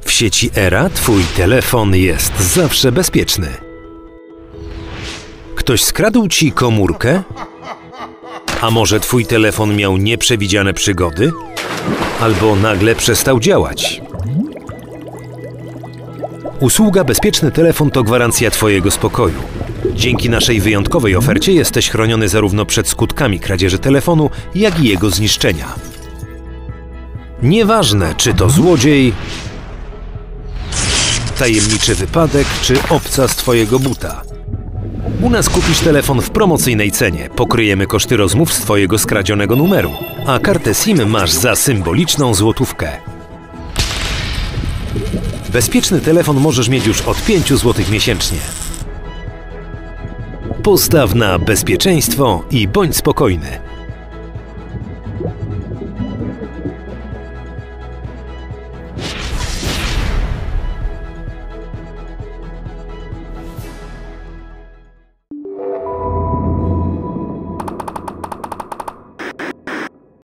W sieci Era Twój telefon jest zawsze bezpieczny. Ktoś skradł Ci komórkę? A może Twój telefon miał nieprzewidziane przygody? Albo nagle przestał działać? Usługa Bezpieczny Telefon to gwarancja Twojego spokoju. Dzięki naszej wyjątkowej ofercie jesteś chroniony zarówno przed skutkami kradzieży telefonu, jak i jego zniszczenia. Nieważne, czy to złodziej, tajemniczy wypadek czy obca z Twojego buta. U nas kupisz telefon w promocyjnej cenie, pokryjemy koszty rozmów z Twojego skradzionego numeru, a kartę SIM masz za symboliczną złotówkę. Bezpieczny telefon możesz mieć już od 5 zł miesięcznie. Postaw na bezpieczeństwo i bądź spokojny.